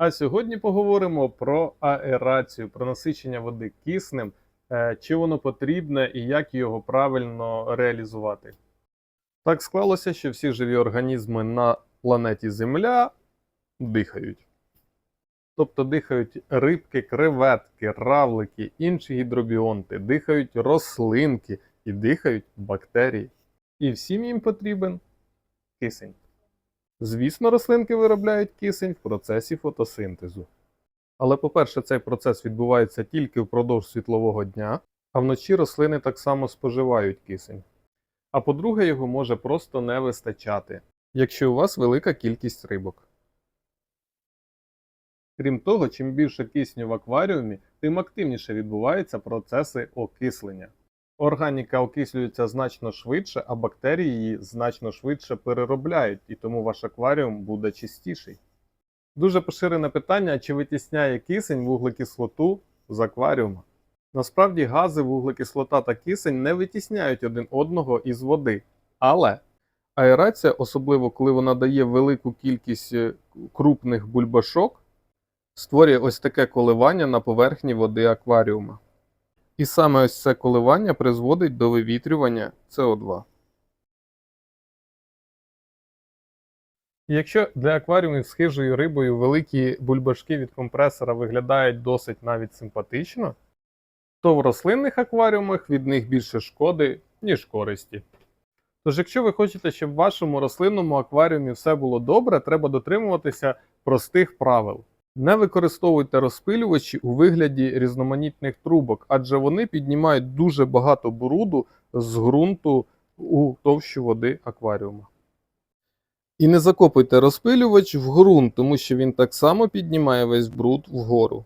А сьогодні поговоримо про аерацію, про насичення води киснем, е, чи воно потрібне і як його правильно реалізувати. Так склалося, що всі живі організми на планеті Земля дихають. Тобто дихають рибки, креветки, равлики, інші гідробіонти, дихають рослинки і дихають бактерії. І всім їм потрібен кисень. Звісно, рослинки виробляють кисень в процесі фотосинтезу. Але, по-перше, цей процес відбувається тільки впродовж світлового дня, а вночі рослини так само споживають кисень. А по-друге, його може просто не вистачати, якщо у вас велика кількість рибок. Крім того, чим більше кисню в акваріумі, тим активніше відбуваються процеси окислення. Органіка окислюється значно швидше, а бактерії її значно швидше переробляють, і тому ваш акваріум буде чистіший. Дуже поширене питання, чи витісняє кисень вуглекислоту з акваріума. Насправді гази, вуглекислота та кисень не витісняють один одного із води. Але аерація, особливо коли вона дає велику кількість е, крупних бульбашок, створює ось таке коливання на поверхні води акваріума. І саме ось це коливання призводить до вивітрювання СО2. Якщо для акваріумів з хижою рибою великі бульбашки від компресора виглядають досить навіть симпатично, то в рослинних акваріумах від них більше шкоди, ніж користі. Тож, якщо ви хочете, щоб в вашому рослинному акваріумі все було добре, треба дотримуватися простих правил. Не використовуйте розпилювачі у вигляді різноманітних трубок, адже вони піднімають дуже багато бруду з ґрунту у товщу води акваріума. І не закопуйте розпилювач в ґрунт, тому що він так само піднімає весь бруд вгору.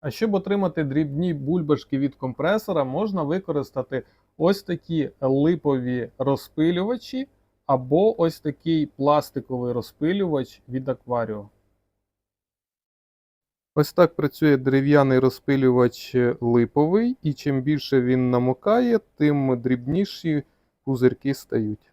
А щоб отримати дрібні бульбашки від компресора, можна використати ось такі липові розпилювачі або ось такий пластиковий розпилювач від акваріуму. Ось так працює дерев'яний розпилювач липовий, і чим більше він намокає, тим дрібніші пузирки стають.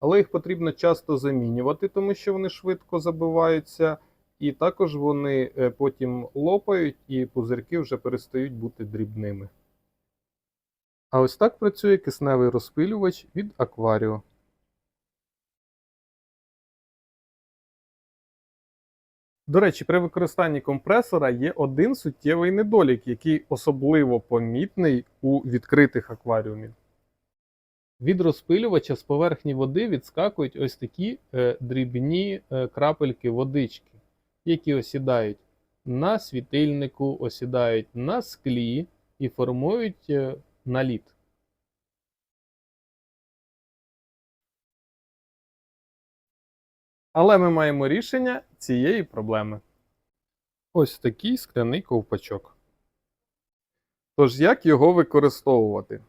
Але їх потрібно часто замінювати, тому що вони швидко забиваються, і також вони е, потім лопають, і пузирки вже перестають бути дрібними. А ось так працює кисневий розпилювач від акваріо. До речі, при використанні компресора є один суттєвий недолік, який особливо помітний у відкритих акваріумів. Від розпилювача з поверхні води відскакують ось такі е, дрібні е, крапельки водички, які осідають на світильнику, осідають на склі і формують е, наліт. Але ми маємо рішення цієї проблеми. Ось такий скляний ковпачок. Тож, як його використовувати?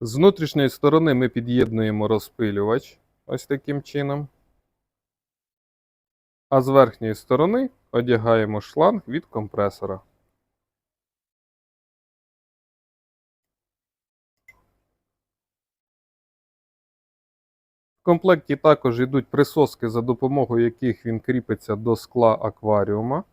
З внутрішньої сторони ми під'єднуємо розпилювач ось таким чином. А з верхньої сторони одягаємо шланг від компресора. В комплекті також йдуть присоски, за допомогою яких він кріпиться до скла акваріума.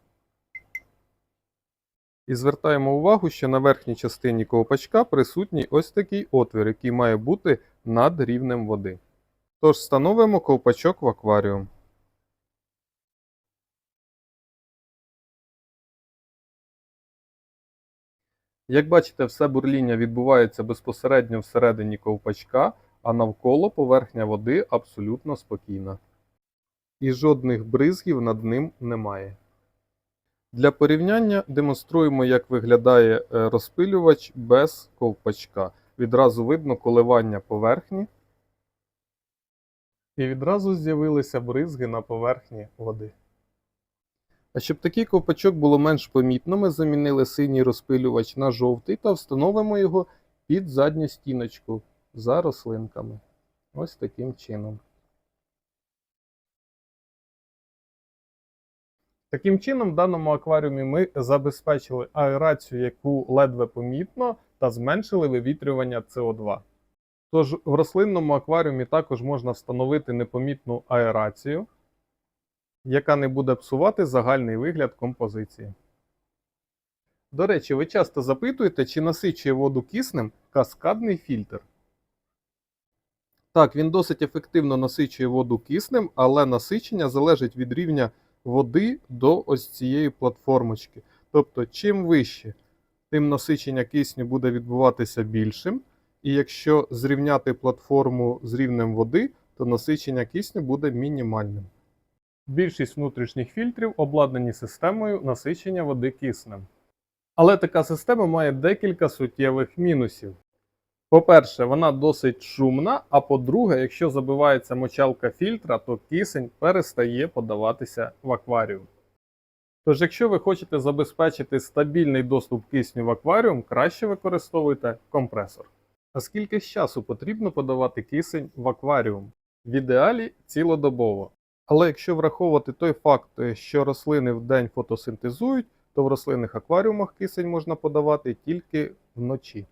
І звертаємо увагу, що на верхній частині ковпачка присутній ось такий отвір, який має бути над рівнем води. Тож встановимо ковпачок в акваріум. Як бачите, все бурління відбувається безпосередньо всередині ковпачка, а навколо поверхня води абсолютно спокійна. І жодних бризгів над ним немає. Для порівняння демонструємо, як виглядає е, розпилювач без ковпачка. Відразу видно коливання поверхні. І відразу з'явилися бризги на поверхні води. А щоб такий ковпачок було менш помітно, ми замінили синій розпилювач на жовтий та встановимо його під задню стіночку за рослинками. Ось таким чином. Таким чином, в даному акваріумі ми забезпечили аерацію, яку ледве помітно, та зменшили вивітрювання СО2. Тож в рослинному акваріумі також можна встановити непомітну аерацію. яка не буде псувати загальний вигляд композиції. До речі, ви часто запитуєте, чи насичує воду киснем каскадний фільтр. Так, він досить ефективно насичує воду киснем, але насичення залежить від рівня води до ось цієї платформочки. Тобто, чим вище, тим насичення кисню буде відбуватися більшим. І якщо зрівняти платформу з рівнем води, то насичення кисню буде мінімальним. Більшість внутрішніх фільтрів обладнані системою насичення води киснем. Але така система має декілька суттєвих мінусів. По-перше, вона досить шумна, а по-друге, якщо забивається мочалка фільтра, то кисень перестає подаватися в акваріум. Тож, якщо ви хочете забезпечити стабільний доступ кисню в акваріум, краще використовуйте компресор. А скільки ж часу потрібно подавати кисень в акваріум? В ідеалі цілодобово. Але якщо враховувати той факт, що рослини в день фотосинтезують, то в рослинних акваріумах кисень можна подавати тільки вночі.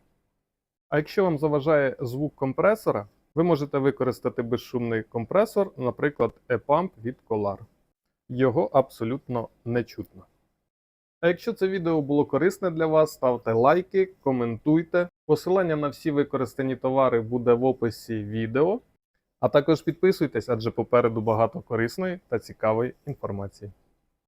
А якщо вам заважає звук компресора, ви можете використати безшумний компресор, наприклад, E-Pump від Collar. Його абсолютно не чутно. А якщо це відео було корисне для вас, ставте лайки, коментуйте. Посилання на всі використані товари буде в описі відео. А також підписуйтесь, адже попереду багато корисної та цікавої інформації.